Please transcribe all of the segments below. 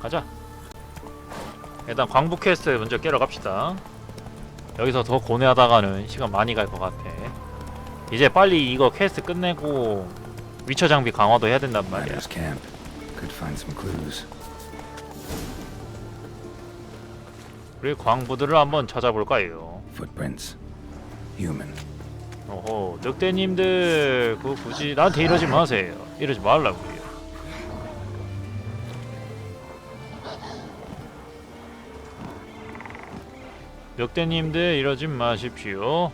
가자. 일단 광부 퀘스트 먼저 깨러 갑시다. 여기서 더 고뇌하다가는 시간 많이 갈 것 같아. 이제 빨리 이거 퀘스트 끝내고 위쳐 장비 강화도 해야 된단 말이야. 우리 광부들을 한번 찾아볼까요. 오호 늑대님들 그 굳이 나한테 이러지 마세요. 이러지 말라고요 늑대님들 이러지 마십시오.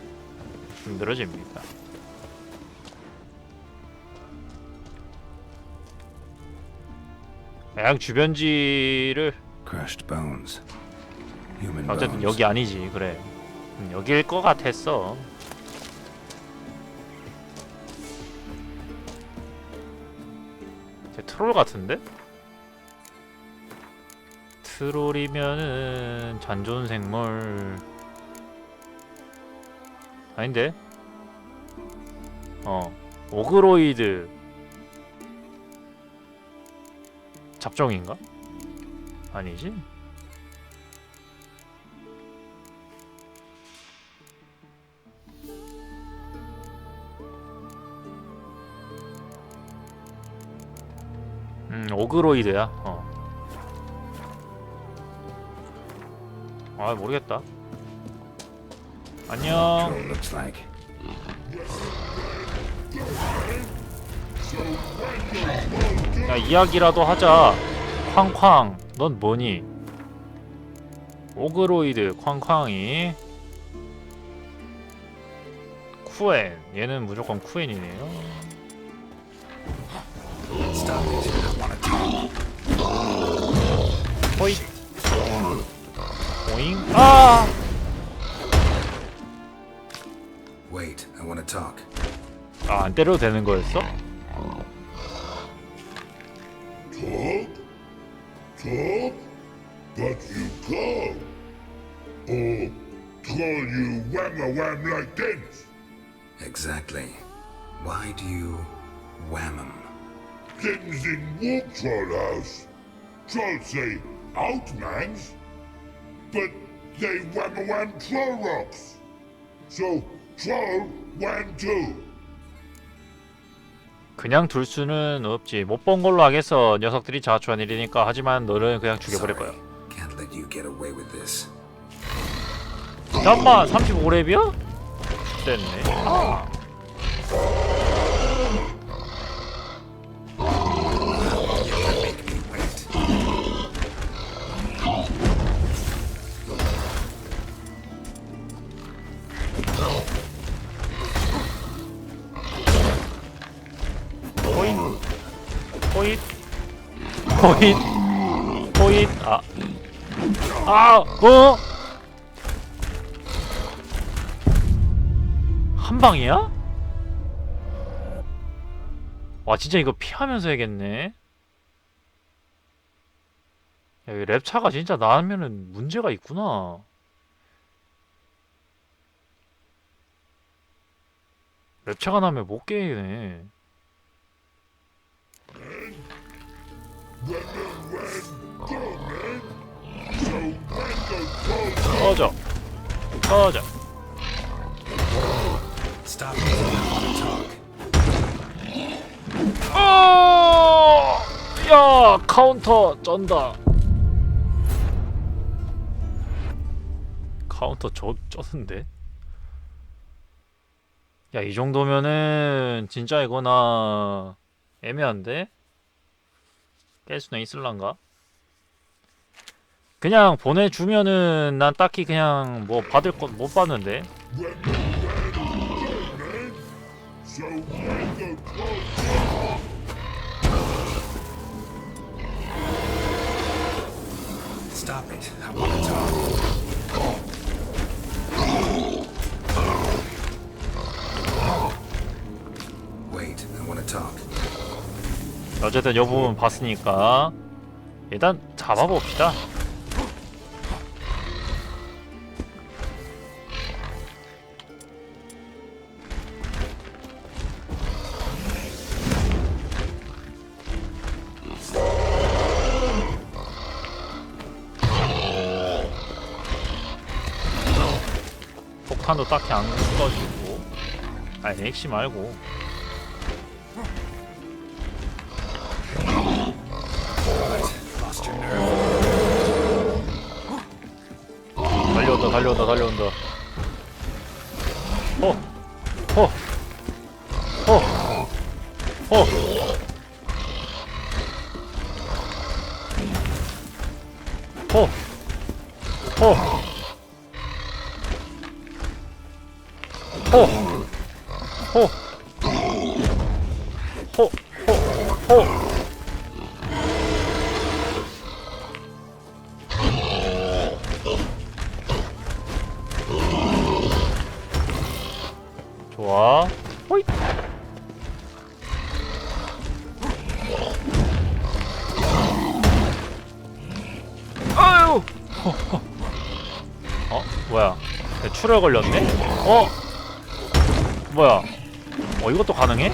힘들어집니다. 약 주변지를 어쨌든. 여기 아니지. 그래. 음, 여기일 것 같았어. 쟤 트롤 같은데? 트롤이면은 잔존 생물 아닌데? 어 오그로이드 잡종인가? 아니지? 음, 오그로이드야. 어. 아, 모르겠다. 안녕. 야, 이야기라도 하자. 쾅쾅. 넌 뭐니? 오그로이드 쾅쾅이 쿠엔. 얘는 무조건 쿠엔이네요. 호잇. 오잉. 아! Wait. I want to talk. 아, 안 때려도 되는 거였어? Talk? Talk? But you call. Or call you whamma wham like this? Exactly. Why do you wham 'em? Things in Warp Troll House. Trolls say outmans, But they whamma wham troll rocks. So troll wham too. 그냥 둘 수는 없지. 못 본 걸로 하겠어. 녀석들이 자초한 일이니까. 하지만 너는 그냥 죽여버릴 거야. Sorry. Can't let you get away with this. 잠깐만, 35렙이야? 됐네. 아. 호잇. 호잇. 아. 아, 어? 한 방이야? 와, 진짜 이거 피하면서 해야겠네. 야, 이 랩차가 진짜 나면은 문제가 있구나. 랩차가 나면 못 깨네. To talk. 어! 야, 카운터 쩐다. 카운터 저 쩌는데? 야, 이 정도면은 진짜 이거나 애매한데? 깰 수는 있을란가? 그냥 보내주면은 난 딱히 그냥 뭐 받을 것 못 받는데? Stop it. I want to talk. 어쨌든 요 부분 봤으니까 일단 잡아봅시다. 폭탄도 딱히 안 꺼지고. 아니 핵시 말고. 어! 어! 어! 어! 어! 좋아. 호이. 아유. 어, 뭐야? 내 출혈 걸렸네? 어? 뭐야? 어, 이것도 가능해?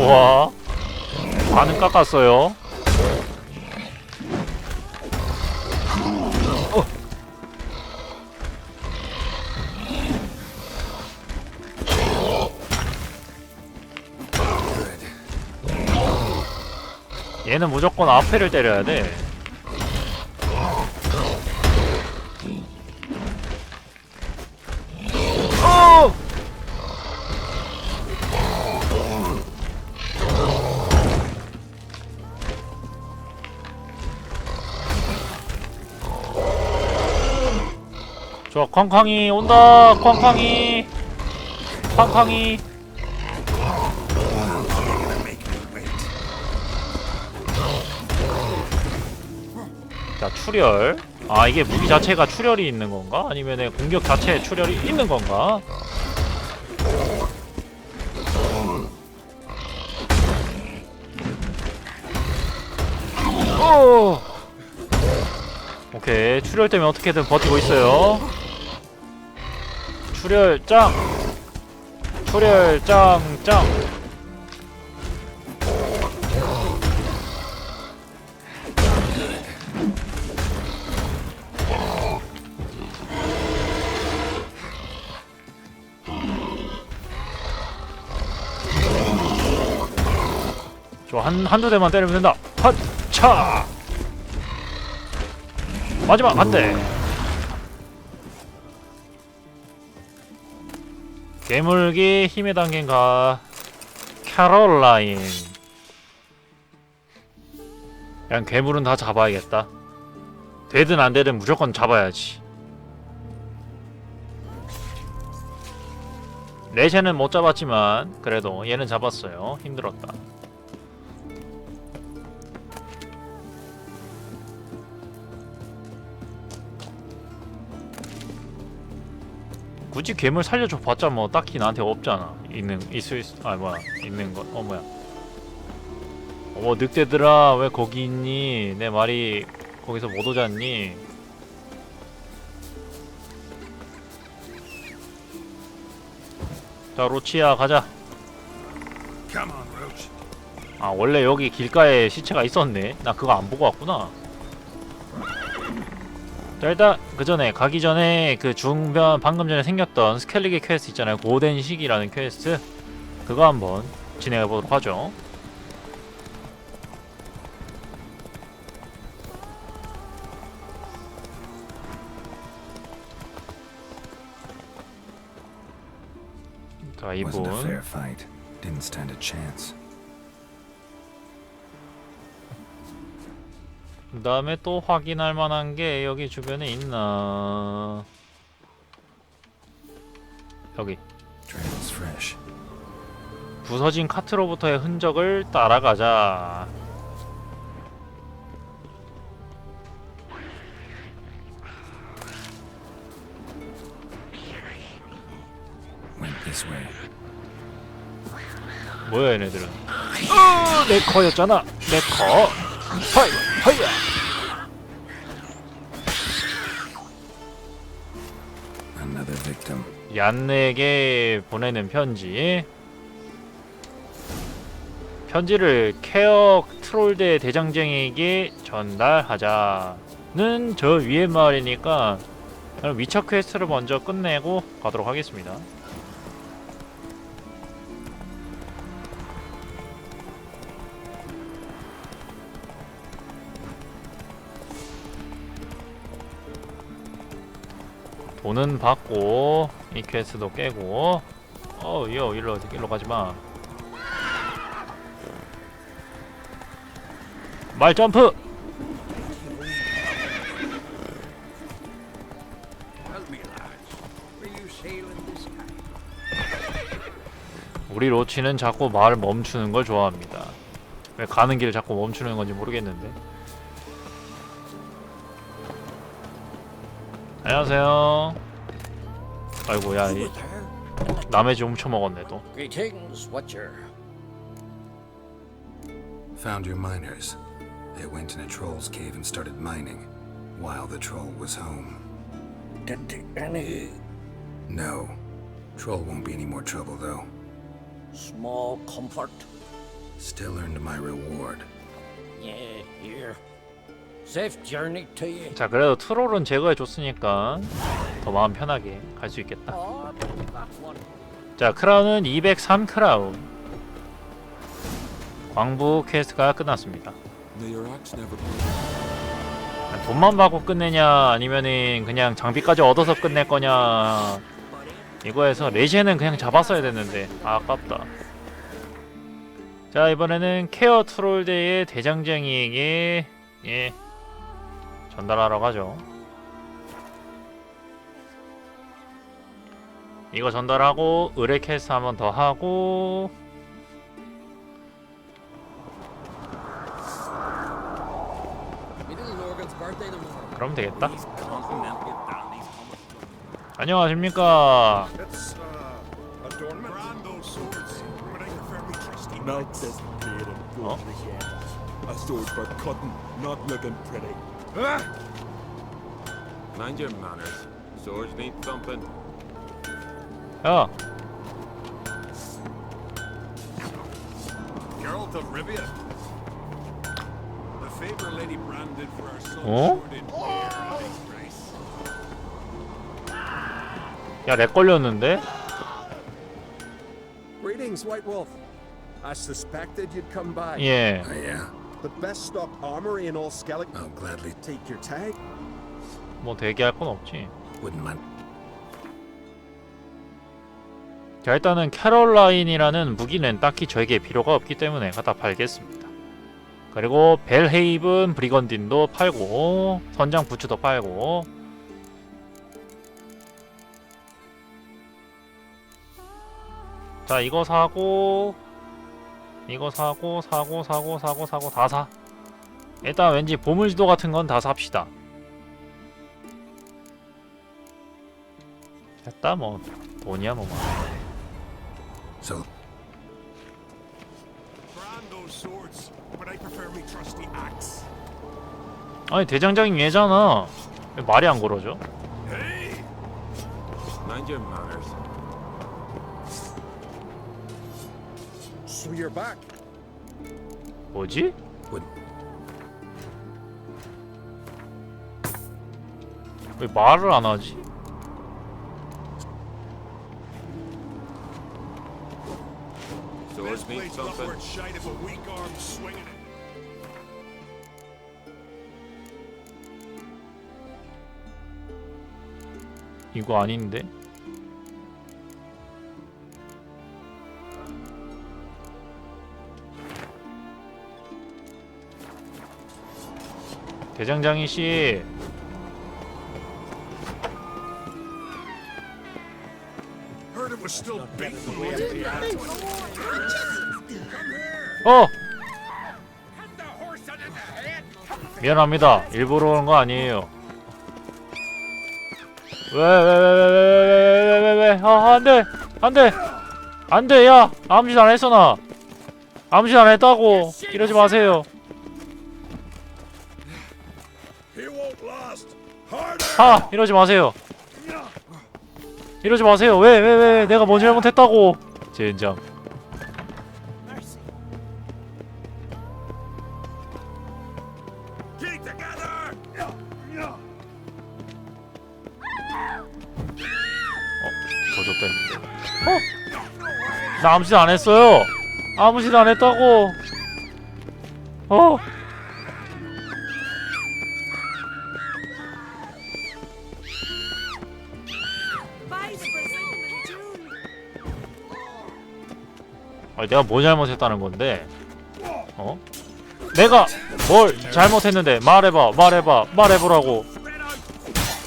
좋아. 반은 깎았어요. 어. 얘는 무조건 앞에를 때려야 돼. 좋아, 쾅쾅이 온다. 쾅쾅이. 쾅쾅이. 자 출혈 아 이게 무기 자체가 출혈이 있는 건가? 아니면 공격 자체에 출혈이 있는 건가? 오! 오케이 출혈 때문에 어떻게든 버티고 있어요 출혈 짱 출혈 짱짱 좋아 한 한두 대만 때리면 된다. 핫 차. 마지막 한 대. 괴물기 힘의 단계가 캐롤라인. 그냥 괴물은 다 잡아야겠다. 되든 안 되든 무조건 잡아야지. 레시는 못 잡았지만 그래도 얘는 잡았어요. 힘들었다. 굳이 괴물 살려줘 봤자 뭐 딱히 나한테 없잖아. 있는 있을 수- 아 뭐야 있는 거. 어 뭐야. 어머 늑대들아 왜 거기 있니? 내 말이 거기서 못 오잖니? 자 로치야 가자. 아 원래 여기 길가에 시체가 있었네 나 그거 안 보고 왔구나 자 일단 그 전에 가기 전에 그 중변 방금 전에 생겼던 스켈리기 퀘스트 있잖아요. 고된 시기라는 퀘스트. 그거 한번 진행해 보도록 하죠. 자 이분 그 다음에 또 확인할 만한 게 여기 주변에 있나? 여기. 부서진 카트로부터의 흔적을 따라가자. Went This way. 뭐야 얘네들은? 어, 내 거였잖아. 내거 하이 하 Another victim. 얀네에게 보내는 편지 편지를 케어 트롤대 대장쟁이에게 전달하자는 저 위에 말이니까 위쳐 퀘스트를 먼저 끝내고 가도록 하겠습니다 돈은 받고 이 퀘스트도 깨고. 어여 일로 일로 가지마. 말 점프? 우리 로치는 자꾸 말을 멈추는 걸 좋아합니다. 왜 가는 길을 자꾸 멈추는 건지 모르겠는데 안녕하세요 아이고 야이 Over there? 남의 집 훔쳐먹었네 또 Greetings, Watcher. Found your miners. They went in a troll's cave and started mining while the troll was home. Did any No. Troll won't be any more trouble though. small comfort? Still earned my reward. Yeah, here. Safe journey to you. 자 그래도 트롤은 제거해줬으니까 더 마음 편하게 갈 수 있겠다. Oh, that one. 자 크라운은 203 크라운. 광부 퀘스트가 끝났습니다. May your axe never 돈만 받고 끝내냐 아니면은 그냥 장비까지 얻어서 끝낼 거냐. 이거에서 레시에는 그냥 잡았어야 됐는데 아, 아깝다. 자 이번에는 케어 트롤대의 대장쟁이에게 예 전달하러 가죠. 이거 전달하고 의뢰 캐스트 한번 더 하고 그러면 되겠다. 안녕하십니까. It's, Mind your manners. Swords need thumping. Oh. Geralt of Rivia. The favor Lady branded for our son oh? 야, 걸렸는데? Greetings, White Wolf. I suspected you'd come by. Yeah. Oh, yeah. The best stocked armory in all Skellig. I'll gladly Take your tag. 뭐 대기할 건 없지. wouldn't mind. 자, 일단은 캐롤라인이라는 무기는 딱히 저에게 필요가 없기 때문에 갖다 팔겠습니다. 그리고 벨헤이븐 브리건딘도 팔고 선장 부츠도 팔고 자 이거 사고 이거 사고 사고 사고 사고 사고 다 사. 일단 왠지 보물지도 같은 건 다 삽시다. 됐다 뭐 돈이야 뭐. So. 아니 대장장이 얘잖아. 왜 말이 안 걸어져? Hey! Mind your manners. So you're back. 뭐지? 왜 말을 안 하지? Need shite a weak arm swinging it. 이거 아닌데? 대장장이 씨. 어 미안합니다. 일부러 그런 거 아니에요. 왜왜 왜 왜 왜 왜 왜 왜 아 안 돼 안 돼 안 돼 야 아무 짓 안 했어 나 아무 짓 안 했다고 이러지 마세요 아 이러지 마세요. 이러지 마세요. 왜 왜 왜? 내가 뭔 잘못했다고? 젠장. 조졌대 어? 나 아무 짓 안 했어요. 아무 짓 안 했다고. 어? 아니 내가 뭐 잘못했다는 건데? 어? 내가 뭘 잘못했는데? 말해봐 말해봐 말해보라고.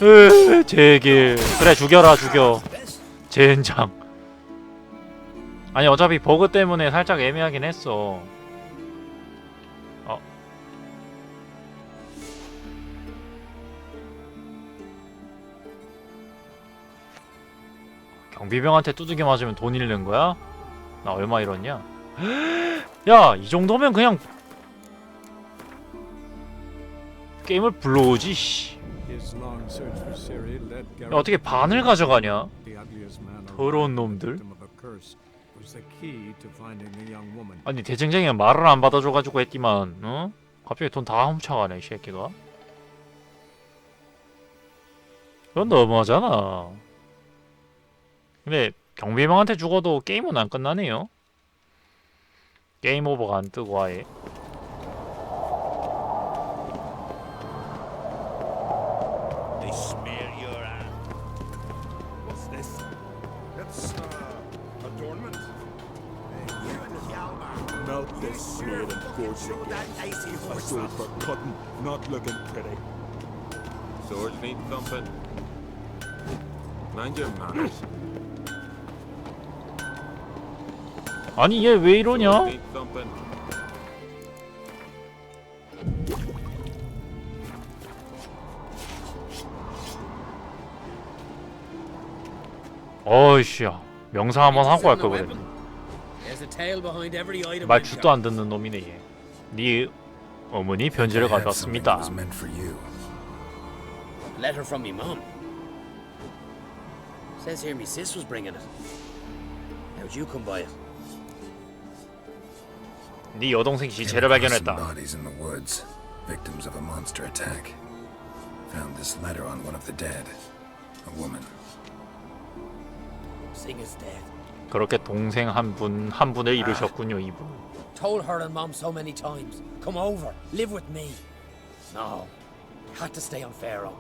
으 제길. 그래 죽여라 죽여. 젠장. 아니 어차피 버그 때문에 살짝 애매하긴 했어. 어. 경비병한테 두들겨 맞으면 돈 잃는 거야? 나 얼마 잃었냐? 야 이 정도면 그냥 게임을 불러오지 야, 어떻게 반을 가져가냐? 더러운 놈들. 아니 대쟁쟁이가 말을 안 받아줘가지고 했지만 어? 갑자기 돈 다 훔쳐가네 이 새끼가 그건 너무하잖아 근데 경비병한테 죽어도 게임은 안 끝나네요 게임 오버가 안 뜨고 아예 uh. Melt this smeared and forged again. A sword for cutting, not looking pretty. Swords need thumping. Mind your manners. 아니 얘 왜 이러냐? 어이씨야 명상 한번 하고 할걸 그랬네. 말 jut도 안 듣는 놈이네 얘. 네 어머니 편지를 가져왔습니다. Letter from. Says here me sis was bringing it. How'd you come by it? 네 여동생 시체를 Came across some 발견했다 Bodies in the woods, victims of a monster attack. Found this letter on one of the dead. A woman. Sing is dead. 그렇게 동생 한 분 한 분을 잃으셨군요 이분 Told her and mom so many times. Come over, live with me. No, had to stay on Pharaoh.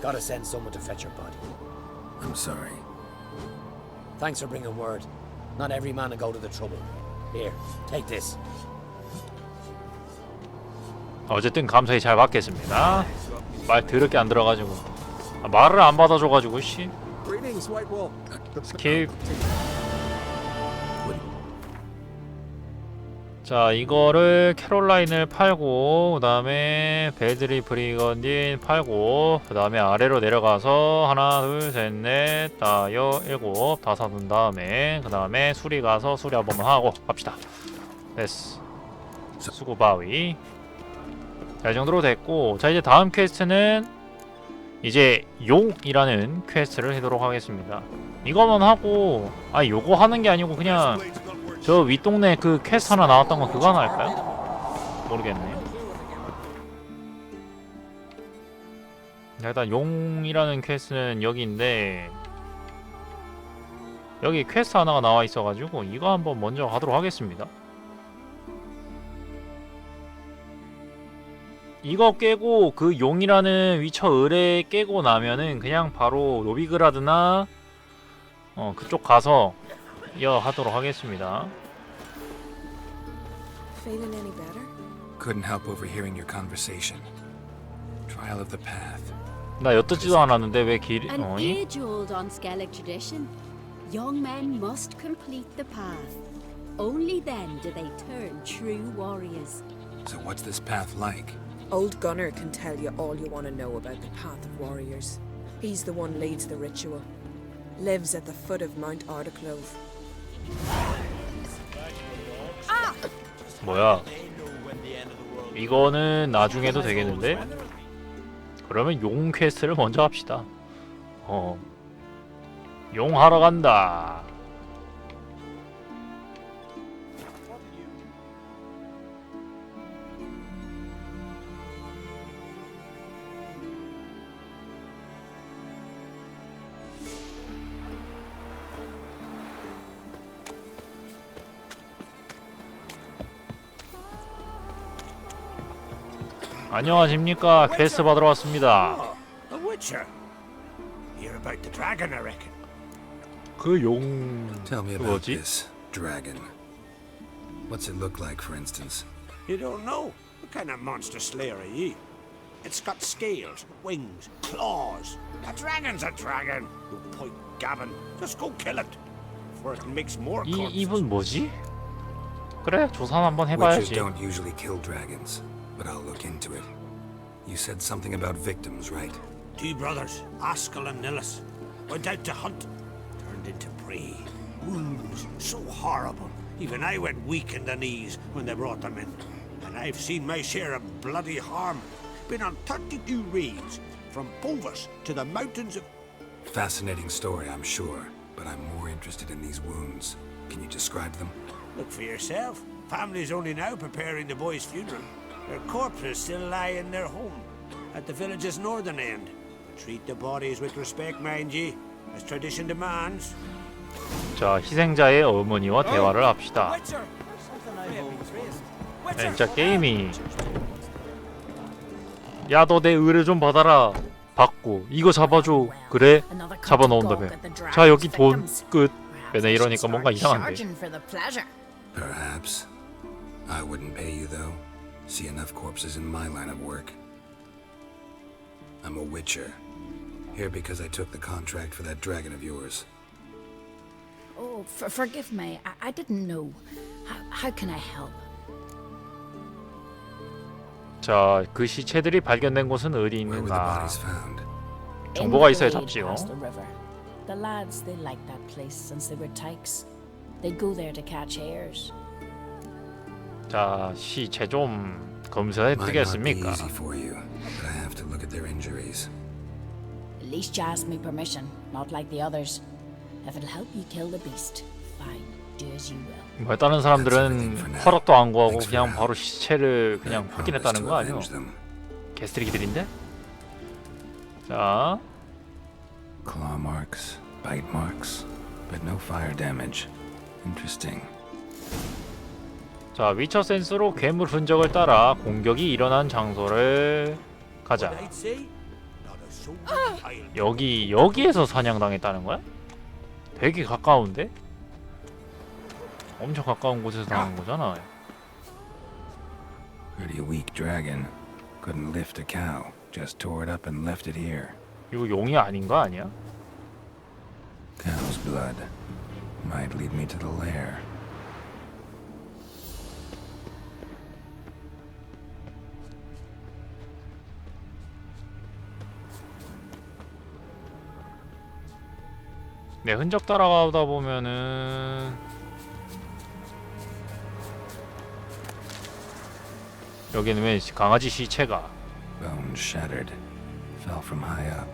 Gotta send someone to fetch her body. I'm sorry. Thanks for bringing word. Not every man will go to the trouble. Here, take this. 어쨌든 감사히 잘 받겠습니다 말 더럽게 안 들어가지고 아, 말을 안 받아줘가지고 씨 Greetings, White Wolf. 스킵 자 이거를 캐롤라인을 팔고 그 다음에 베드리 브리건딘 팔고 그 다음에 아래로 내려가서 하나 둘셋넷 다여 일곱 다 사둔 다음에 그 다음에 수리 가서 수리 한 번만 하고 갑시다. 됐어. 수고 바위. 자, 이 정도로 됐고 자 이제 다음 퀘스트는 이제 용이라는 퀘스트를 하도록 하겠습니다. 이거만 하고 아 요거 하는 게 아니고 그냥 저 윗동네 그 퀘스트 하나 나왔던 거 그거 하나 할까요? 모르겠네 자, 일단 용이라는 퀘스트는 여기인데 여기 퀘스트 하나가 나와 있어가지고 이거 한번 먼저 하도록 하겠습니다 이거 깨고 그 용이라는 위쳐 의뢰 깨고 나면은 그냥 바로 노비그라드나 어 그쪽 가서 이어 하도록 하겠습니다. Feeling any better? Couldn't help overhearing your conversation. Trial of the path. 나 엿듣지도 않았는데 왜 길, An 어이? age-old Onscalic tradition. Young men must complete the path. Only then do they turn true warriors. So what's this path like? Old Gunnar can tell you all you want to know about the Path of Warriors. He's the one leads the ritual. Lives at the foot of Mount Ardaclove. 뭐야? 이거는 나중에도 되겠는데? 그러면 용 퀘스트를 먼저 합시다. 어. 용 하러 간다. 안녕하십니까? 퀘스트 받으러 왔습니다. A witcher. Hear about the dragon, I reckon. 그 용... Tell me 그 about 뭐지? this dragon. What's it look like, for instance? You don't know? What kind of monster slayer are ye? It's got scales, wings, claws. A dragon's a dragon. You point Gavin. Just go kill it. Before it makes more 이 corpses. 이분 뭐지? 그래 조사 한번 Witchers 해봐야지. don't usually kill dragons, but I'll look into it. You said something about victims, right? Two brothers, Askell and Nillis, went out to hunt. Turned into prey. Wounds so horrible. Even I went weak in the knees when they brought them in. And I've seen my share of bloody harm. Been on 32 raids, from Bovis to the mountains of... Fascinating story, I'm sure, but I'm more interested in these wounds. Can you describe them? Look for yourself. Family's only now preparing the boy's funeral. Their corpses still lie in their home, at the village's northern end. Treat the bodies with respect, mind ye, as tradition demands. 자 희생자의 어머니와 대화를 합시다. 네, 진짜 게임이 야 너 내 의뢰 좀 받아라. 받고 이거 잡아줘. 그래 잡아놓은 다음에 자 여기 돈 끝. 맨날 이러니까 뭔가 이상한데. Perhaps. I wouldn't pay you, though. See enough corpses in my line of work. I'm a witcher. Here because I took the contract for that dragon of yours. Oh, for, forgive me. I, I didn't know. How, how can I help? 자 그 시체들이 발견된 곳은 어디 Where were the 있는가? bodies found? 정보가 In 있어야 Glade 잡지요. past the river. The lads, they liked that place since they were tykes. They'd go there to catch hares. 자 시체 좀 검사해 Might not be 드리겠습니까? easy for you, but I have to look at their injuries. At least you asked me permission, not like the others. If it'll help you kill the beast, fine. Do as you will. 뭐 다른 사람들은 허락도 안 구하고 그냥 바로 시체를 그냥 확인했다는 거 them. 개쓰레기들인데? 자 Claw marks, bite marks, but no fire damage. Interesting. 자 위쳐 센스로 괴물 흔적을 따라 공격이 일어난 장소를 가자. 여기 여기에서 사냥당했다는 거야? 되게 가까운데? 엄청 가까운 곳에서 당한 거잖아. Pretty weak dragon. Couldn't lift a cow. Just tore it up and left it here. 이거 용이 아닌 거 아니야? Cow's blood. Might lead me to the lair. 네 흔적 따라가다 보면은 여기는 왜 강아지 시체가 Bones shattered. Fell from high up.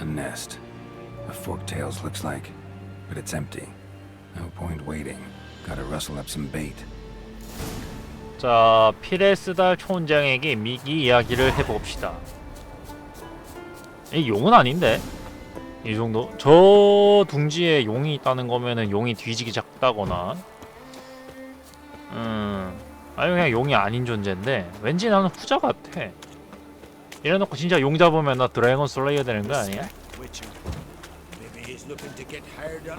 A nest. A forktails looks like, but it's empty. No point waiting. Gotta rustle up some bait. 자 피레스달 촌장에게 미기 이야기를 해봅시다. 이 용은 아닌데 이 정도 저 둥지에 용이 있다는 거면은 용이 뒤지기 작다거나 음 아니 그냥 용이 아닌 존재인데 왠지 나는 후자 같아. 이래놓고 진짜 용 잡으면 나 드래곤 슬레이어 되는 거 아니야?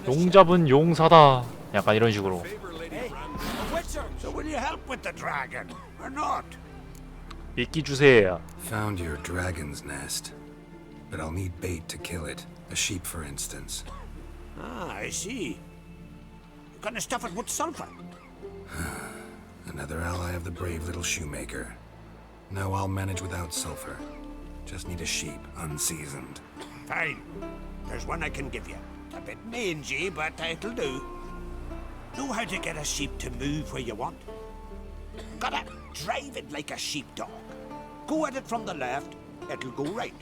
용 잡은 용사다. 약간 이런 식으로. you help with the dragon or not? 미끼 주세요. Found your dragon's nest. But I'll need bait to kill it. A sheep, for instance. Ah, I see. You're gonna stuff it with sulfur. Another ally of the brave little shoemaker. No, I'll manage without sulfur. Just need a sheep, unseasoned. Fine. There's one I can give you. A bit mangy, but it'll do. Know how to get a sheep to move where you want? Gotta drive it like a sheepdog. Go at it from the left, it'll go right.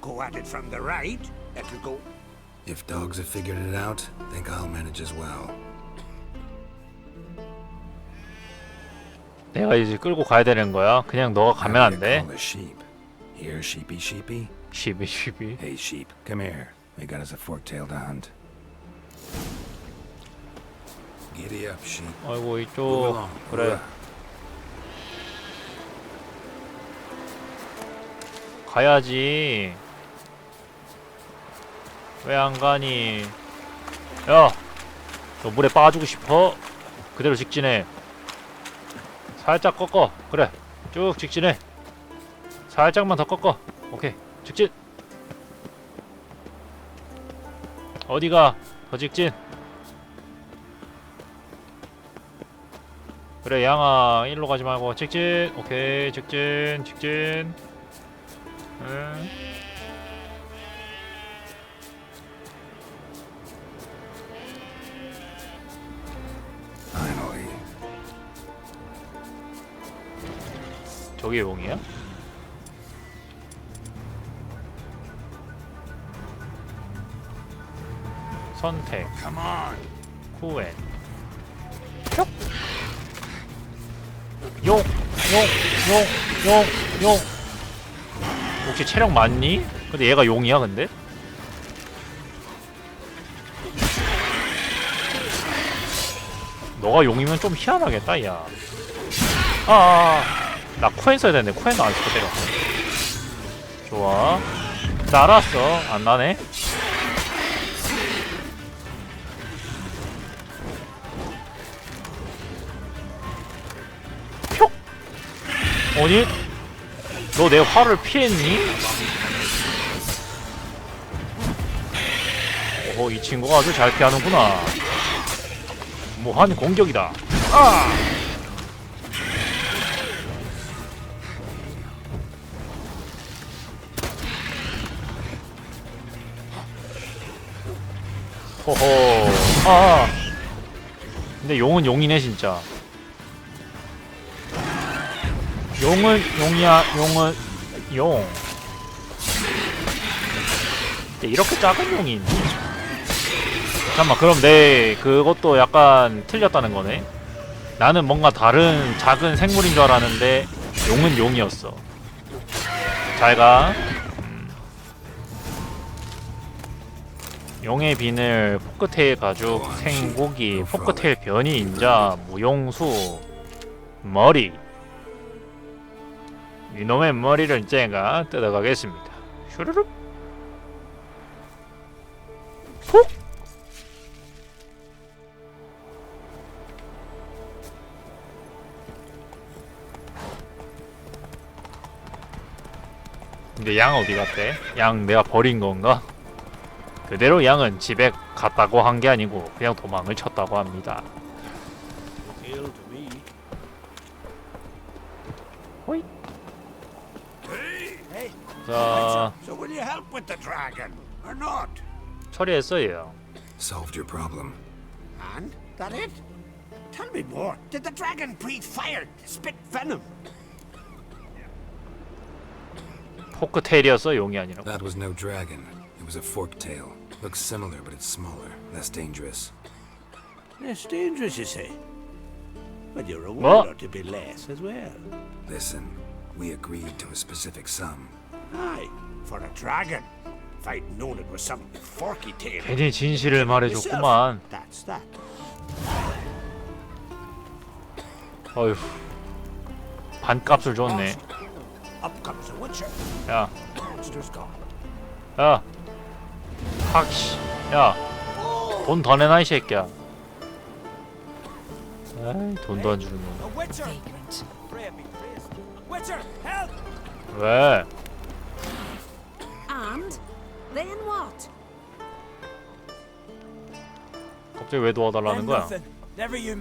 Go at it from the right, it'll go. If dogs have figured it out, think I'll manage as well. 내가 이제 끌고 가야 되는 거야. 그냥 너가 가면 안 How do 돼. you call the sheep? Here, sheepy, sheepy. 시비 시비. Hey, sheep, come here. We got us a fork-tail to hunt. Giddy up, sheep. 아이고 Move 이쪽 along. 그래 가야지. 왜 안 가니? 야, 너 물에 빠지고 싶어? 그대로 직진해. 살짝 꺾어. 그래, 쭉 직진해. 살짝만 더 꺾어. 오케이, 직진. 어디가? 더 직진. 그래 양아 일로 가지 말고 직진 오케이 직진 직진 응. Finally. 저게 용이야? 선택 Come on. 후엔 뿅! 용! 용! 용! 용! 용! 혹시 체력 많니? 근데 얘가 용이야 근데? 너가 용이면 좀 희한하겠다 야. 아, 아, 아. 나 코엔 써야 되는데 코엔도 안 쓰고 때려. 좋아. 날았어. 안 나네. 표! 아니 너 내 화를 피했니? 오호 이 친구가 아주 잘 피하는구나. 무한 공격이다. 아! 호호. 아! 근데 용은 용이네 진짜 용은 용이야 용은 용. 근데 이렇게 작은 용이 있니? 잠깐만 그럼 내 그것도 약간 틀렸다는 거네. 나는 뭔가 다른 작은 생물인 줄 알았는데 용은 용이었어. 잘가. 음. 용의 비늘 포크테일 가죽 생고기 포크테일 변이 인자 무용수 머리 이놈의 머리를 제가 뜯어가겠습니다 슈르륵 푹 근데 양 어디 갔대? 양 내가 버린 건가? 그대로 양은 집에 갔다고 한 게 아니고 그냥 도망을 쳤다고 합니다. 호잇. Hey, 자, so will you help with the dragon or not? 처리했어요. Solved your problem. And that it? Tell me more. Did the dragon breathe fire, spit venom? 포크테일이었어 용이 아니라. That was no dragon. It was a fork-tail. Looks similar, but it's smaller, less dangerous. Less dangerous, you say? But your reward What? ought to be less as well. Listen, we agreed to a specific sum. Aye, for a dragon. If I'd known it was some forky tail. 괜히 진실을 말해줬구만. That's that. 어휴. 반값을 줬네. Up comes the Witcher. 야, Monster's gone. 야. 확씨. 야. 돈 더 내놔 이 새끼야. 에이, 돈도 안 주는 거. Vagrant. Witcher, help! 왜? Then what? 갑자기 왜 도와달라는 거야? Never you, man.